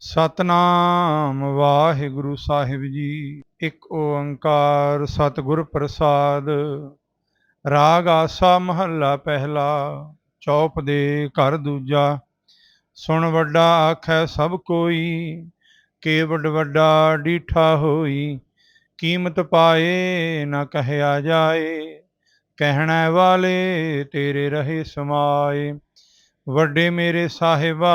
ਸਤਨਾਮ ਵਾਹਿਗੁਰੂ ਸਾਹਿਬ ਜੀ। ਇੱਕ ਓੰਕਾਰ ਸਤਿਗੁਰ ਪ੍ਰਸਾਦ। ਰਾਗ ਆਸਾ ਮਹੱਲਾ ਪਹਿਲਾ। ਚੌਪ ਦੇ ਘਰ ਦੂਜਾ। ਸੁਣ ਵੱਡਾ ਆਖੈ ਸਭ ਕੋਈ। ਕੇਵਡ ਵੱਡਾ ਡੀਠਾ ਹੋਈ। ਕੀਮਤ ਪਾਏ ਨਾ ਕਹਿਆ ਜਾਏ। ਕਹਿਣਾ ਵਾਲੇ ਤੇਰੇ ਰਹੇ ਸਮਾਏ। ਵੱਡੇ ਮੇਰੇ ਸਾਹਿਬਾ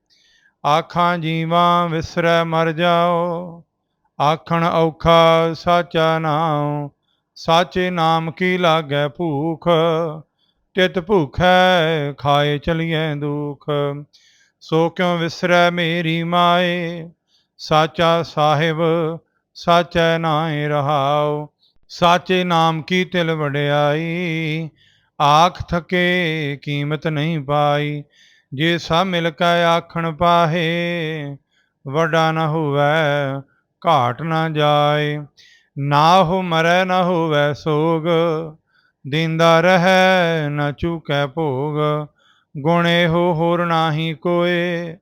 ਆਖਾਂ ਜੀਵਾਂ ਵਿਸਰੈ ਮਰ ਜਾਓ, ਆਖਣ ਔਖਾ ਸਾਚਾ ਨਾਮ ਸਾਚੇ ਨਾਮ ਕੀ ਲਾਗੈ ਭੂਖ? ਤਿਤ ਭੂਖੈ ਖਾਏ ਚਲੀਐ ਦੁਖ। ਸੋ ਕਿਉ ਵਿਸਰੈ ਮੇਰੀ ਮਾਏ? ਸਾਚਾ ਸਾਹਿਬ, ਸਾਚੈ ਨਾਏ ਰਹਾਉ। ਸਾਚੇ ਨਾਮ ਕੀ ਤਿਲ ਵਡਿਆਈ? ਆਖ ਥਕੇ ਕੀਮਤ ਨਹੀਂ ਪਾਈ। ਜੇ ਸਭ ਮਿਲ ਕੇ ਆਖਣ ਪਾਹੇ, ਵੱਡਾ ਨਾ ਹੋਵੇ, ਘਾਟ ਨਾ ਜਾਏ। ਨਾ ਹੋ ਮਰੈ, ਨਾ ਹੋਵੇ ਸੋਗ, ਦਿੰਦਾ ਰਹੈ, ਨਾ ਚੁਕੈ ਭੋਗ। ਗੁਣੇ ਹੋ ਹੋਰ ਨਾਹੀ ਕੋਏ,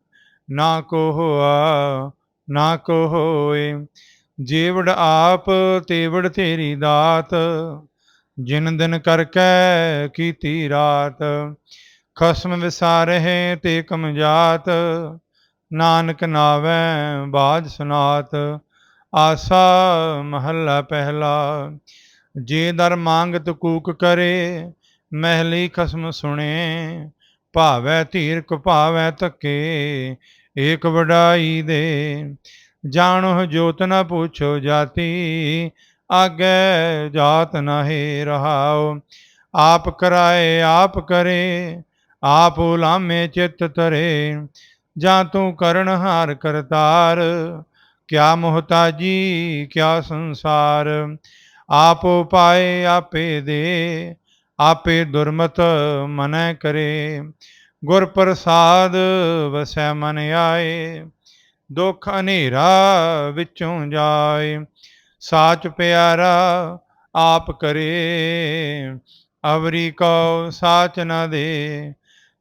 ਨਾ ਕੋ ਹੋਆ, ਨਾ ਕੋ ਹੋਏ। ਜੀਵੜ ਆਪ, ਤੇਵੜ ਤੇਰੀ ਦਾਤ, ਜਿਨ ਦਿਨ ਕਰਕੇ ਕੀਤੀ ਰਾਤ। ਖਸਮ ਵਿਸਾਰਹਿ ਤੇ ਕਮਜਾਤ ਨਾਨਕ ਨਾਵੈ ਬਾਜ ਸੁਨਾਤ। ਆਸਾ ਮਹੱਲਾ ਪਹਿਲਾ, ਜੇ ਦਰ ਮੰਗਤ ਕੂਕ ਕਰੇ, ਮਹਿਲੀ ਖਸਮ ਸੁਣੇ। ਭਾਵੈ ਧੀਰ ਭਾਵੈ ਧੱਕੇ, ਏਕ ਵਡਾਈ ਦੇ। ਜਾਣੋ ਜੋਤ ਨ ਪੁੱਛੋ ਜਾਤੀ, ਆਗੇ ਜਾਤ ਨਹਿ ਰਹਾਉ। ਆਪ ਕਰਾਏ, ਆਪ ਕਰੇ ਆਪ ਉਲਾਮੇ ਚਿਤ ਤਰੇ ਜਾਂ ਤੂੰ ਕਰਨ ਹਾਰ ਕਰਤਾਰ। ਕਿਆ ਮੁਹਤਾਜੀ ਕਿਆ ਸੰਸਾਰ। ਆਪ ਪਾਏ ਆਪੇ ਦੇ, ਆਪੇ ਦੁਰਮਤ ਮਨੈ ਕਰੇ। ਗੁਰ ਪ੍ਰਸਾਦ ਵਸੈ ਮਨ ਆਏ, ਦੁਖ ਹਨੇਰਾ ਵਿੱਚੋਂ ਜਾਏ। ਸਾਚ ਪਿਆਰਾ ਆਪ ਕਰੇ, ਅਵਰੀ ਕੋ ਸਾਚ ਨਾ ਦੇ।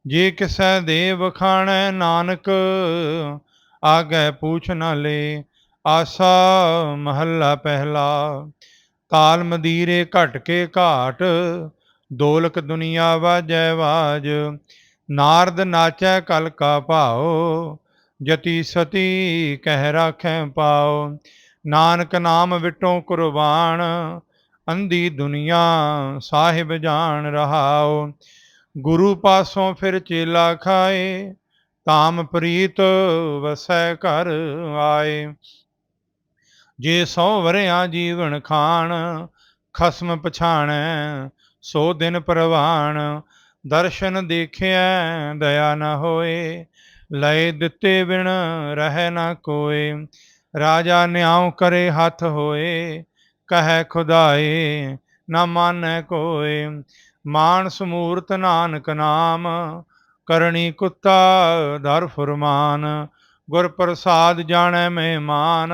ਜੇ ਕਿਸੈ ਦੇ ਵਖਾਣੈ ਨਾਨਕ, ਆਗੇ ਪੂਛ ਨਾ ਲੇ। ਆਸਾ ਮਹੱਲਾ ਪਹਿਲਾ ਤਾਲ ਮਦੀਰੇ ਘਟ ਕੇ ਘਾਟ, ਦੋਲਕ ਦੁਨੀਆ ਵਾਜੈ ਵਾਜ। ਨਾਰਦ ਨਾਚੈ ਕਲ ਕਾ ਭਾਉ, ਜਤੀ ਸਤੀ ਕਹਿ ਰਾਖੈ ਪਾਉ। ਨਾਨਕ ਨਾਮ ਵਿਟੋ ਕੁਰਬਾਨ, ਅੰਧੀ ਦੁਨੀਆ ਸਾਹਿਬ ਜਾਣ ਰਹਾਉ। ਗੁਰੂ ਪਾਸੋਂ ਫਿਰ ਚੇਲਾ ਖਾਏ ਤਾਮ ਪ੍ਰੀਤ ਵਸੈ ਘਰ ਆਏ। ਜੇ ਸੌ ਵਰਿਆ ਜੀਵਨ ਖਾਣ, ਖਸਮ ਪਛਾਣੈ, ਸੋ ਦਿਨ ਪ੍ਰਵਾਣ। ਦਰਸ਼ਨ ਦੇਖਿਆ ਦਇਆ ਨ ਹੋਏ, ਲਏ ਦਿੱਤੇ ਬਿਨ ਰਹਿ ਨ ਕੋਏ। ਰਾਜਾ ਨਿਆਉ ਕਰੇ ਹੱਥ ਹੋਏ, ਕਹੈ ਖੁਦਾਏ, ਨਾ ਮਾਨੈ ਕੋਏ। ਮਾਨ ਸਮੂਰਤ ਨਾਨਕ ਨਾਮ, ਕਰਣੀ ਕੁੱਤਾ ਦਰ ਫਰਮਾਨ, ਗੁਰ ਪ੍ਰਸਾਦ ਜਾਣੈ ਮਹਿਮਾਨ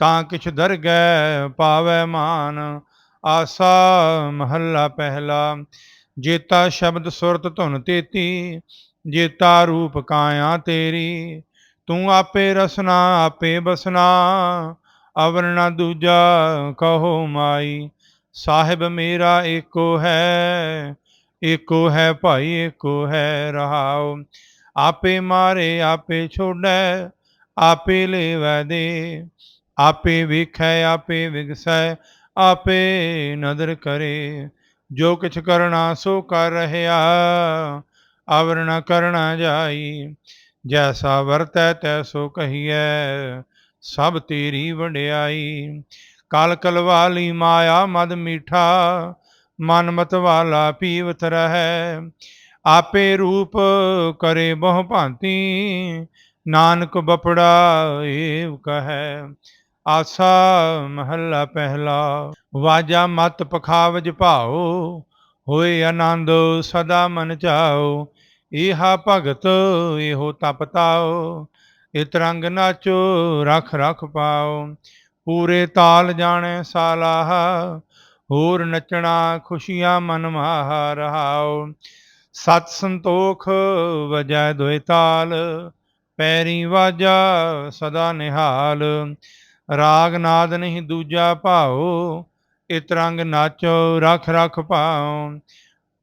ਤਾਂ ਕਿਛ ਦਰਗਹਿ ਪਾਵੈ ਮਾਨ, ਆਸਾ ਮਹੱਲਾ ਪਹਿਲਾ, ਜੇਤਾ ਸ਼ਬਦ ਸੁਰਤ ਧੁਨ ਤੇਤੀ, ਜੇਤਾ ਰੂਪ ਕਾਇਆ ਤੇਰੀ, ਤੂੰ ਆਪੇ ਰਸਨਾ, ਆਪੇ ਬਸਨਾ ਅਵਰਨਾ ਦੂਜਾ ਕਹੋ ਮਾਈ ਸਾਹਿਬ ਮੇਰਾ ਏਕੋ ਹੈ ਏਕੋ ਹੈ ਭਾਈ, ਏਕੋ ਹੈ ਰਹਾਉ। ਆਪੇ ਮਾਰੇ, ਆਪੇ ਛੋੜੈ, ਆਪੇ ਲੈਵੈ ਦੇ। ਆਪੇ ਵੇਖੈ, ਆਪੇ ਵਿਗਸੈ, ਆਪੇ ਨਦਰ ਕਰੇ। ਜੋ ਕਿਛ ਕਰਨਾ, ਸੋ ਕਰ ਰਹਿਆ, ਅਵਰ ਨ ਕਰਣਾ ਜਾਈ। ਜੈਸਾ ਵਰਤੈ ਤੈਸੋ ਕਹੀਐ, ਸਭ ਤੇਰੀ ਵਡਿਆਈ। ਕਲ ਕਲਵਾਲੀ ਮਾਇਆ ਮਦ ਮੀਠਾ, ਮਨ ਮਤ ਵਾਲਾ ਪੀਵਤ ਰਹੈ। ਆਪੇ ਰੂਪ ਕਰੇ ਬਹੁ ਭਾਂਤੀ, ਨਾਨਕ ਬਪੜਾ ਏਵ ਕਹੈ। ਆਸਾ ਮਹੱਲਾ ਪਹਿਲਾ, ਵਾਜਾ ਮਤ ਪਖਾਵਜ ਭਾਓ ਹੋਏ ਆਨੰਦ ਸਦਾ ਮਨ ਚਾਓ ਇਹਾ ਭਗਤ ਇਹੋ ਤਪਤਾਓ ਇਤਰੰਗ ਨਾਚੋ ਰਖ ਰਖ ਪਾਓ ਪੂਰੇ ਤਾਲ ਜਾਣੈ ਸਾਲਾਹ, ਹੋਰ ਨਚਣਾ ਖੁਸ਼ੀਆਂ ਮਨ ਮਾਹ ਰਹਾਓ ਸਤ ਸੰਤੋਖ ਵਜੈ ਦੋਇ ਤਾਲ, ਪੈਰੀ ਵਾਜਾ ਸਦਾ ਨਿਹਾਲ। ਰਾਗ ਨਾਦ ਨਹੀਂ ਦੂਜਾ ਭਾਓ ਇਤਰੰਗ ਨਾਚੋ ਰਖ ਰਖ ਭਾਉ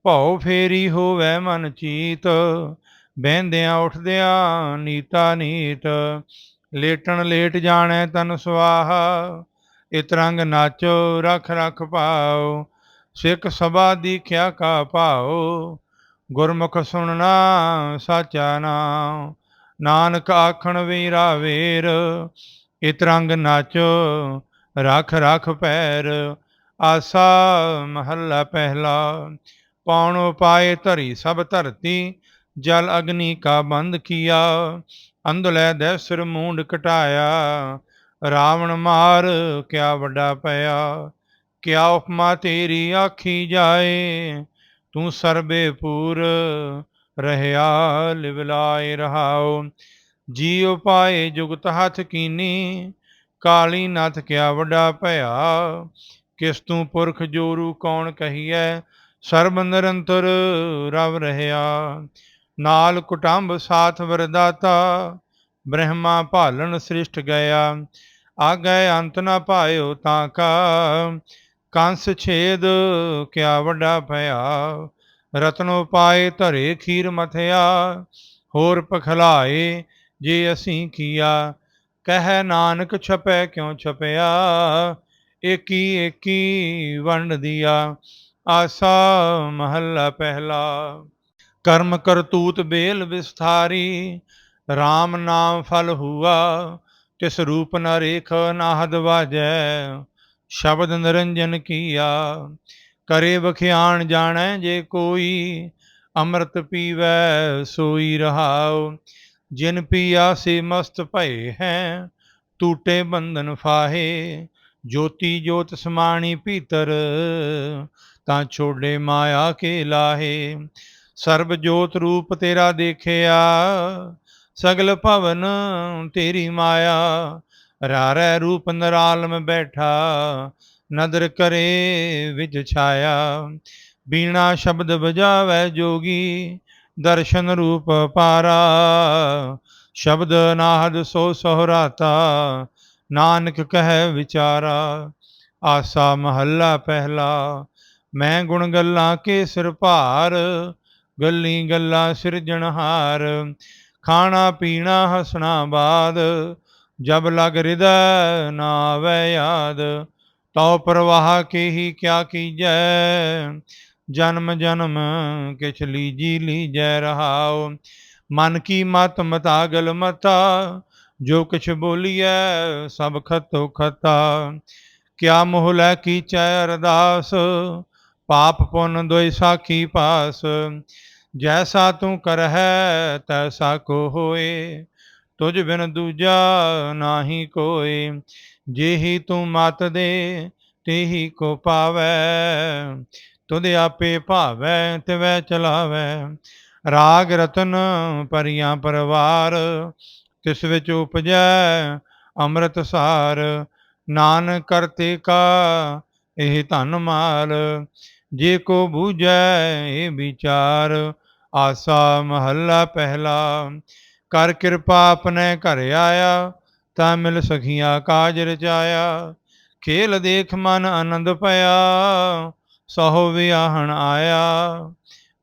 ਭਉ ਫੇਰੀ ਹੋਵੇ ਮਨ ਚੀਤ, ਬਹਿੰਦਿਆਂ ਉੱਠਦਿਆਂ ਨੀਤਾ ਨੀਤ। ਲੇਟਣ ਲੇਟ ਜਾਣੈ ਤਨ ਸੁਆਹਾ ਇਤਰੰਗ ਨਾਚੋ ਰਖ ਰਖ ਪਾਉ ਸਿੱਖ ਸਭਾ ਦੀਖਿਆ ਕਾ ਭਾਉ, ਗੁਰਮੁਖ ਸੁਣਨਾ ਸਾਚਾ ਨਾਮ ਨਾਨਕ ਆਖਣ ਵੀਰਾ ਵੇਰ ਇਤਰੰਗ ਨਾਚੋ ਰਖ ਰਖ ਪੈਰ, ਆਸਾ ਮਹੱਲਾ ਪਹਿਲਾ ਪਾਉਣ ਪਾਏ ਧਰੀ ਸਭ ਧਰਤੀ, ਜਲ ਅਗਨੀ ਕਾ ਬੰਦ ਕੀਆ ਅੰਧਲੇ ਦੇ ਸਿਰ ਮੂੰਡ ਘਟਾਇਆ। ਰਾਵਣ ਮਾਰ ਕਿਆ ਵੱਡਾ ਪਿਆ। ਕਿਆ ਉਪਮਾ ਤੇਰੀ ਆਖੀ ਜਾਏ। ਤੂੰ ਸਰਬੇ ਪੂਰ ਰਹਿਆ ਲਿਵਲਾਏ ਰਹਾਉ ਜੀ ਉਪਾਏ ਜੁਗਤ ਹੱਥ ਕੀਨੀ, ਕਾਲੀ ਨਥ ਕਿਆ ਵੱਡਾ ਭਇਆ ਕਿਸ ਤੂੰ ਪੁਰਖ ਜੋਰੂ ਕੌਣ ਕਹੀਐ? ਸਰਬ ਨਿਰੰਤਰ ਰਵ ਰਹਿਆ। ਨਾਲ ਕੁਟੰਬ ਸਾਥ ਵਰਦਾਤਾ, ਬ੍ਰਹਮਾ ਭਾਲਣ ਸ੍ਰਿਸ਼ਟ ਗਿਆ। ਆ ਗਏ ਅੰਤ ਨਾ ਪਾਇਓ ਤਾਂ ਕਾ, ਕੰਸ ਛੇਦ ਕਿਆ ਵੱਡਾ ਭਇਆ। ਰਤਨੋ ਪਾਏ ਧਰੇ ਖੀਰ ਮਥਿਆ, ਹੋਰ ਪਖਲਾਏ ਜੇ ਅਸੀਂ ਕੀਆ। ਕਹਿ ਨਾਨਕ ਛਪੈ ਕਿਉ ਛਪਿਆ? ਏਕੀ ਏਕੀ ਵੰਡ ਦਿਆ। ਆਸਾ ਮਹੱਲਾ ਪਹਿਲਾ। ਕਰਮ ਕਰਤੂਤ ਬੇਲ ਵਿਸਥਾਰੀ RAM ਨਾਮ ਫਲ ਹੁਆ, ਤਿਸ ਰੂਪ ਨ ਰੇਖ ਨਾਹਦ ਵਾਜੈ, ਸ਼ਬਦ ਨਿਰੰਜਨ ਕੀਆ, ਕਰੇ ਵਖਿਆਣ ਜਾਣੈ ਜੇ ਕੋਈ, ਅੰਮ੍ਰਿਤ ਪੀਵੈ ਸੋਈ ਰਹਾਉ, ਜਿਨ ਪੀਆ ਸੇ ਮਸਤ ਭਏ ਹੈ ਟੂਟੇ ਬੰਧਨ ਫਾਹੇ, ਜੋਤੀ ਜੋਤ ਸਮਾਣੀ ਭੀਤਰ, ਤਾਂ ਛੋੜੇ ਮਾਇਆ ਕੇ ਲਾਹੇ। ਸਰਬ ਜੋਤ ਰੂਪ ਤੇਰਾ ਦੇਖਿਆ, ਸਗਲ ਭਵਨ ਤੇਰੀ ਮਾਇਆ। ਰਾਰੈ ਰੂਪ ਨਰਾਲਮ ਬੈਠਾ, ਨਦਰ ਕਰੇ ਵਿਜ ਛਾਇਆ। ਬੀਣਾ ਸ਼ਬਦ ਵਜਾਵੇ ਜੋਗੀ, ਦਰਸ਼ਨ ਰੂਪ ਪਾਰਾ। ਸ਼ਬਦ ਨਾਹਦ ਸੋ ਸਹਰਾਤਾ, ਨਾਨਕ ਕਹੈ ਵਿਚਾਰਾ। ਆਸਾ ਮਹੱਲਾ ਪਹਿਲਾ, ਮੈਂ ਗੁਣ ਗੱਲਾਂ ਕੇ ਸਿਰ ਭਾਰ ਗੱਲੀ ਗੱਲਾਂ ਸਿਰਜਣਹਾਰ ਖਾਣਾ ਪੀਣਾ ਹਸਣਾ ਬਾਦ, ਜਬ ਲਗ ਹਿਰਦੈ ਨਾ ਆਵੇ ਯਾਦ, ਤਉ ਪ੍ਰਵਾਹ ਕੇ ਹੀ ਕਿਆ ਕੀਜੈ, ਜਨਮ ਜਨਮ ਕਿਛ ਲੀਜੀ ਲੀਜੈ ਰਹਾਉ, ਮਨ ਕੀ ਮਤ ਮਤਾਗਲ ਮਤਾ, ਜੋ ਕਿਛ ਬੋਲੀਐ ਸਭ ਖਤੋ ਖਤਾ, ਕਿਆ ਮੋਹ ਲੈ ਕੀਚੈ ਅਰਦਾਸ ਪਾਪ ਪੁੰਨ ਦੋਇ ਸਾਖੀ ਪਾਸ ਜੈਸਾ ਤੂੰ ਕਰਹਿ ਤੈਸਾ ਕੋ ਹੋਏ, ਤੁਝ ਬਿਨ ਦੂਜਾ ਨਾਹੀ ਕੋਏ, ਜਿਹੀ ਤੂੰ ਮਤ ਦੇ, ਤੇਹੀ ਕੋ ਪਾਵੈ, ਤੁਧ ਆਪੇ ਭਾਵੈ, ਤਿਵੈ ਚਲਾਵੈ, ਰਾਗ ਰਤਨ ਪਰੀਆਂ ਪਰਵਾਰ, ਤਿਸ ਵਿੱਚ ਉਪਜੈ ਅੰਮ੍ਰਿਤ ਸਾਰ, ਨਾਨਕ ਕਰਤੇ ਕਾ, ਇਹ ਧਨ ਮਾਲ ਜੇ ਕੋ ਬੂਝੈ ਇਹ ਵਿਚਾਰ, ਆਸਾ ਮਹੱਲਾ ਪਹਿਲਾ। ਕਰ ਕਿਰਪਾ ਆਪਣੇ ਘਰ ਆਇਆ, ਤਾਂ ਮਿਲ ਸਖੀਆਂ ਕਾਜ ਰਚਾਇਆ। ਖੇਲ ਦੇਖ ਮਨ ਆਨੰਦ ਪਿਆ ਸਹੁ ਵਿਆਹਣ ਆਇਆ।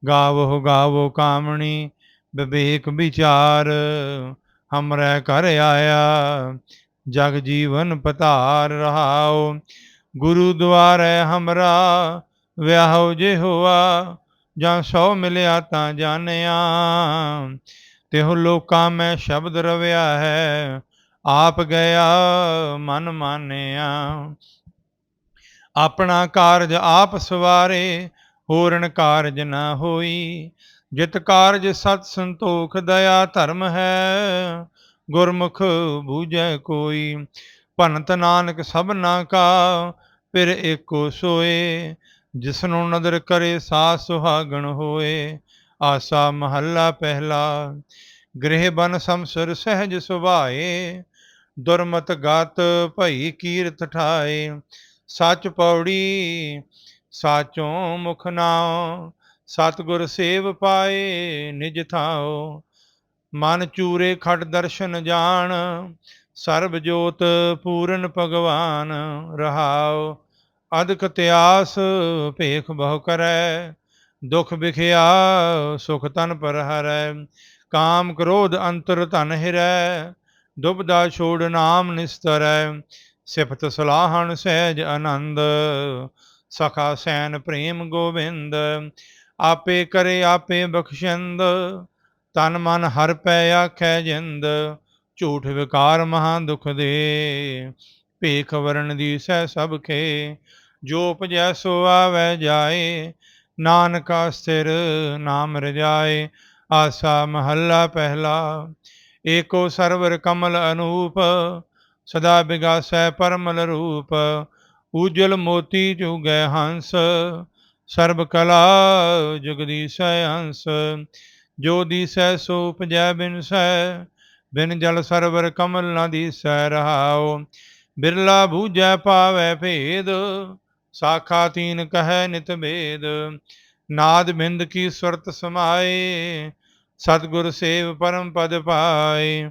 ਗਾਵੋ ਗਾਵੋ ਕਾਮਣੀ, ਵਿਵੇਕ ਵਿਚਾਰ, ਹਮਰੇ ਘਰ ਆਇਆ। ਜਗ ਜੀਵਨ ਪਤਾਰ ਰਹਾਓ ਗੁਰੂ ਦੁਆਰੇ ਹਮਰਾ ਵਿਆਹੋ ਜੇ ਹੋਆ ਜਾਂ ਸੌ ਮਿਲਿਆ ਤਾਂ ਜਾਣਿਆ। ਤਿਹੁ ਲੋਕਾਂ ਮੈਂ ਸ਼ਬਦ ਰਵਿਆ ਹੈ, ਆਪ ਗਿਆ ਮਨ ਮਾਨਿਆ। ਆਪਣਾ ਕਾਰਜ ਆਪ ਸਵਾਰੇ ਹੋਰਨ ਕਾਰਜ ਨਾ ਹੋਈ। ਜਿਤ ਕਾਰਜ ਸਤ ਸੰਤੋਖ ਦਇਆ ਧਰਮ ਹੈ, ਗੁਰਮੁਖ ਬੂਝੈ ਕੋਈ। ਭਨਤ ਨਾਨਕ ਸਭਨਾ ਕਾ, ਫਿਰ ਏਕੋ ਸੋਏ। ਜਿਸ ਨੂੰ ਨਦਰ ਕਰੇ ਸਾ ਸੁਹਾਗਣ ਹੋਏ, ਆਸਾ ਮਹੱਲਾ ਪਹਿਲਾ। ਗ੍ਰਹਿ ਬਨ ਸੰਸਰ ਸਹਿਜ ਸੁਭਾਏ, ਦੁਰਮਤ ਗਾਤ ਭਈ ਕੀਰਤ ਠਾਏ। ਸੱਚ ਪੌੜੀ, ਸਾਚੋਂ ਮੁਖ ਨਾਉ, ਸਤਿਗੁਰ ਸੇਵ ਪਾਏ, ਨਿਜ ਥਾਉ। ਮਨ ਚੂਰੇ ਖੜ ਦਰਸ਼ਨ ਜਾਣ, ਸਰਬ ਜੋਤ ਪੂਰਨ ਭਗਵਾਨ ਰਹਾਉ। ਅਦਕ ਤਿਆਸ ਭੇਖ ਬਹੁ ਕਰੈ, ਦੁਖ ਵਿਖਿਆ ਸੁਖ ਤਨ ਪਰ ਹਰੈ ਕਾਮ ਕ੍ਰੋਧ ਅੰਤਰ ਧਨ ਹਿਰੈ ਦੁਬਦਾ ਛੋੜ ਨਾਮ ਨਿਸਤਰੈ, ਸਿਫਤ ਸਲਾਹਣ ਸਹਿਜ ਆਨੰਦ, ਸਖਾ ਸੈਨ ਪ੍ਰੇਮ ਗੋਬਿੰਦ, ਆਪੇ ਕਰੇ ਆਪੇ ਬਖਸ਼ਿੰਦ, ਤਨ ਮਨ ਹਰ ਪੈ ਆਖੈ ਜਿੰਦ, ਝੂਠ ਵਿਕਾਰ ਮਹਾ ਦੁਖ ਦੇ, ਭੇਖ ਵਰਣ ਦੀ ਸਹਿ ਸਭ ਖੇ ਜੋ ਉਪਜੈ ਸੋ ਆਵੈ ਜਾਏ, ਨਾਨਕਾ ਸਥਿਰ ਨਾਮ ਰਜਾਏ, ਆਸਾ ਮਹੱਲਾ ਪਹਿਲਾ। ਏਕੋ ਸਰਵਰ ਕਮਲ ਅਨੂਪ, ਸਦਾ ਬਿਗਾਸੈ ਪਰਮਲ ਰੂਪ ਉਜਲ ਮੋਤੀ ਚੁਗੈ ਹੰਸ, ਸਰਬ ਕਲਾ ਜਗਦੀਸੈ ਹੰਸ ਜੋ ਦੀਸੈ ਸੋ ਉਪਜੈ ਬਿਨਸੈ, ਬਿਨ ਜਲ ਸਰਵਰ ਕਮਲ ਨਾ ਦੀਸੈ ਰਹਾਉ। ਬਿਰਲਾ ਬੂਝੈ ਪਾਵੈ ਭੇਦ ਸਾਖਾ ਤੀਨ ਕਹੈ ਨਿਤ ਭੇਦ ਨਾਦ ਬਿੰਦ ਕੀ ਸੁਰਤ ਸਮਾਏ, ਸਤਗੁਰ ਸੇਵ ਪਰਮ ਪਦ ਪਾਏ।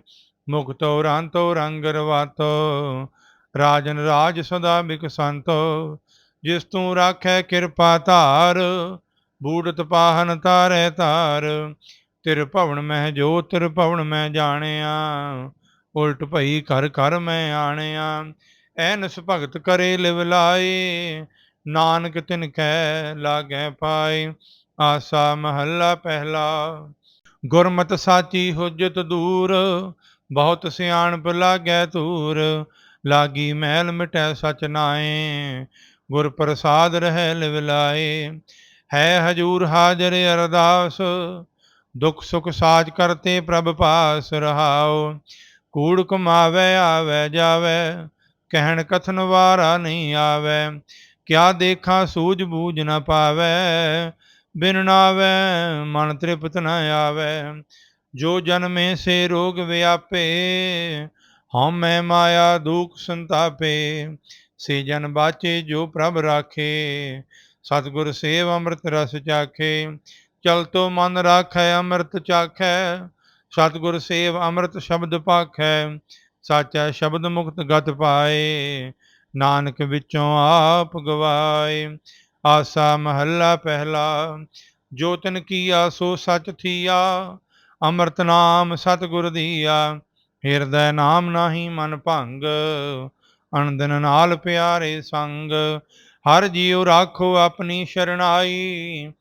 ਮੁਕਤੋ ਰਾਂਤੋ ਰੰਗ ਰਵਾਤੋ, ਰਾਜਨ ਰਾਜ ਸਦਾ ਬਿਕਸੰਤੋ। ਜਿਸ ਤੂੰ ਰਾਖੈ ਕਿਰਪਾ ਧਾਰ, ਬੂੜਤ ਪਾਹਨ ਤਾਰੈ ਤਾਰ ਤਿਰ ਭਵਨ ਮਹਿ ਜੋ, ਤਿਰ ਭਵਨ ਮੈਂ ਜਾਣਿਆ, ਉਲਟ ਭਈ ਕਰ ਕਰ ਮੈਂ ਆਣਿਆ। ਐਨਸ ਭਗਤ ਕਰੇ ਲਿਵ ਲਾਏ, ਨਾਨਕ ਤਿਨ ਕੈ ਲਾਗੈ ਪਾਏ। ਆਸਾ ਮਹੱਲਾ ਪਹਿਲਾ, ਗੁਰਮਤ ਸਾਚੀ ਹੁਜਤ ਦੂਰ, ਬਹੁਤ ਸਿਆਣਪ ਲਾਗੈ ਤੂਰ ਲਾਗੀ ਮਹਿਲ ਮਿਟੈ ਸਚ ਨਾਏ। ਗੁਰ ਪ੍ਰਸਾਦ ਰਹਿ ਲਿਵ ਲਾਏ, ਹੈ ਹਜੂਰ ਹਾਜ਼ਰ ਅਰਦਾਸ, ਦੁਖ ਸੁਖ ਸਾਜ ਕਰਤੇ ਪ੍ਰਭ ਪਾਸ ਰਹਾਓ ਕੂੜ ਕਮਾਵੇ ਆਵੇ, ਜਾਵੇ ਕਹਿਣ ਕਥਨ ਵਾਰਾ ਨਹੀਂ ਆਵੇ, ਕਿਆ ਦੇਖਾਂ ਸੂਝ ਬੂਝ ਨਾ ਪਾਵੇ, ਬਿਨ ਨਾਵੇ ਮਨ ਤ੍ਰਿਪਤ ਨਾ ਆਵੇ। ਜੋ ਜਨਮੇ ਸੇ ਰੋਗ ਵਿਆਪੇ, ਹਉਮੈ ਮਾਇਆ ਦੁਖ ਸੰਤਾਪੇ, ਸੇ ਜਨ ਬਾਚੇ ਜੋ ਪ੍ਰਭ ਰਾਖੇ, ਸਤਿਗੁਰ ਸੇਵ ਅੰਮ੍ਰਿਤ ਰਸ ਚਾਖੇ। ਚਲ ਤੋ ਮਨ ਰਾਖੈ ਅੰਮ੍ਰਿਤ ਚਾਖੈ, ਸਤਿਗੁਰ ਸੇਵ ਅੰਮ੍ਰਿਤ ਸ਼ਬਦ ਪਾਖੈ ਸਾਚਾ ਸ਼ਬਦ ਮੁਕਤ ਗਤ ਪਾਏ, ਨਾਨਕ ਵਿੱਚੋਂ ਆਪ ਗਵਾਏ। ਆਸਾ ਮਹੱਲਾ ਪਹਿਲਾ, ਜੋ ਤਨ ਕੀਆ ਸੋ ਸਚ ਥੀਆ। ਅੰਮ੍ਰਿਤ ਨਾਮ ਸਤਿਗੁਰ ਦੀਆ, ਹਿਰਦੈ ਨਾਮ ਨਾਹੀ ਮਨ ਭੰਗ। ਅਨੰਦਨ ਨਾਲ ਪਿਆਰੇ ਸੰਗ, ਹਰ ਜੀਉ ਰਾਖੋ ਆਪਣੀ ਸ਼ਰਣਾਈ।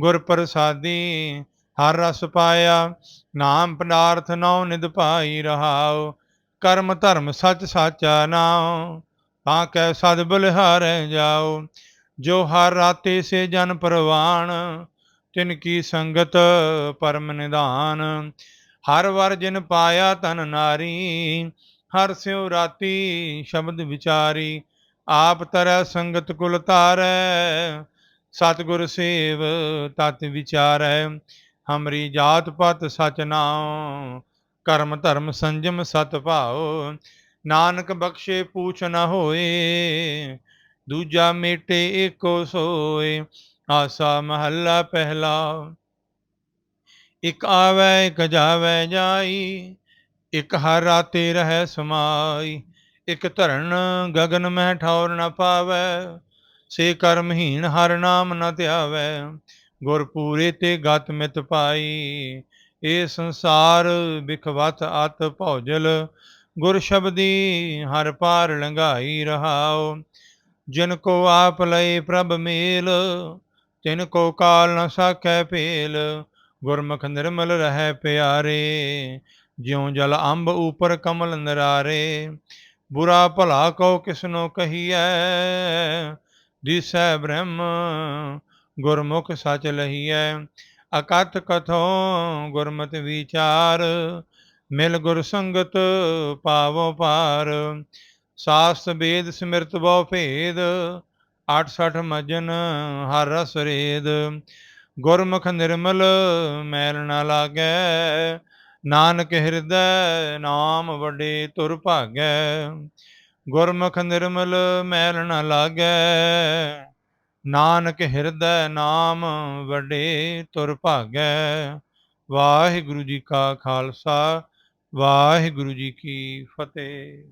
ਗੁਰ ਪ੍ਰਸਾਦੀ, ਹਰ ਰਸ ਪਾਇਆ, ਨਾਮ ਪਦਾਰਥ ਨਉ ਨਿਦ ਪਾਈ ਰਹਾਓ ਕਰਮ ਧਰਮ ਸੱਚ ਸਾਚਾ ਨਾਉ, ਤਾਂ ਕੈ ਸਦ ਬਲਿਹਾਰੈ ਜਾਓ ਜੋ ਹਰ ਰਾਤੇ ਸੇ ਜਨ ਪ੍ਰਵਾਨ, ਤਿਨ ਕੀ ਸੰਗਤ ਪਰਮ ਨਿਧਾਨ। ਹਰ ਵਰ ਜਿਨ ਪਾਇਆ ਤਨ ਨਾਰੀ, ਹਰ ਸਿਉ ਰਾਤੀ ਸ਼ਬਦ ਵਿਚਾਰੀ। ਆਪ ਤਰੈ ਸੰਗਤ ਕੁਲ ਤਾਰੈ ਸਤਿਗੁਰ ਸੇਵ ਤਤ ਵਿਚਾਰੈ। ਹਮਰੀ ਜਾਤ ਪਤ ਸਚ ਨਾਉ ਕਰਮ ਧਰਮ ਸੰਜਮ ਸਤ ਭਾਉ, ਨਾਨਕ ਬਖਸ਼ੇ ਪੂਛ ਨ ਹੋਏ, ਦੂਜਾ ਮੇਟੇ ਏਕੋ ਸੋਏ, ਆਸਾ ਮਹੱਲਾ ਪਹਿਲਾ। ਇਕ ਆਵੈ, ਇਕ ਜਾਵੈ ਜਾਈ, ਇਕ ਹਰ ਰਾਤੇ ਰਹਿ ਸਮਾਈ, ਇਕ ਧਰਨ ਗਗਨ ਮਹਿ ਠੌਰ ਨ ਪਾਵੈ, ਸੇ ਕਰਮਹੀਣ ਹਰ ਨਾਮ ਨ ਧਿਆਵੈ, ਗੁਰ ਪੂਰੇ ਤੇ ਗਤ ਮਿਤ ਪਾਈ ਇਹ ਸੰਸਾਰ ਬਿਖਵਤ ਅਤ ਭੌਜਲ, ਗੁਰ ਸ਼ਬਦੀ ਹਰ ਪਾਰ ਲੰਘਾਈ ਰਹਾਓ ਜਿਨ ਕੋ ਆਪ ਲਏ ਪ੍ਰਭ ਮੇਲ, ਤਿਨ ਕੋ ਕਾਲ ਨ ਸਾਕੈ ਭੇਲ, ਗੁਰਮੁਖ ਨਿਰਮਲ ਰਹਿ ਪਿਆਰੇ। ਜਿਉ ਜਲ ਅੰਬ ਉਪਰ ਕਮਲ ਨਰਾਰੇ, ਬੁਰਾ ਭਲਾ ਕੋ ਕਿਸਨੋ ਕਹੀਐ। ਦਿਸੈ ਬ੍ਰਹਮ, ਗੁਰਮੁਖ ਸਚ ਲਹੀਐ। ਅਕਥ ਕਥੋਂ ਗੁਰਮਤਿ ਵਿਚਾਰ, ਮਿਲ ਗੁਰ ਸੰਗਤ ਪਾਵੋ ਪਾਰ ਸਾਸਤ ਵੇਦ ਸਿਮਰਤ ਬਹੁ ਭੇਦ 68 ਮਜਨ ਹਰ ਰਸ ਰੇਦ। ਗੁਰਮੁਖ ਨਿਰਮਲ ਮੈਲ ਨ ਲਾਗੈ, ਨਾਨਕ ਹਿਰਦੈ ਨਾਮ ਵੱਡੇ ਤੁਰ ਭਾਗੈ। ਗੁਰਮੁਖ ਨਿਰਮਲ ਮੈਲ ਨ ਲਾਗੈ ਨਾਨਕ ਹਿਰਦੈ ਨਾਮ ਵੱਡੇ ਤੁਰ ਭਾਗੈ। ਵਾਹਿਗੁਰੂ ਜੀ ਕਾ ਖਾਲਸਾ ਵਾਹਿਗੁਰੂ ਜੀ ਕੀ ਫਤਿਹ।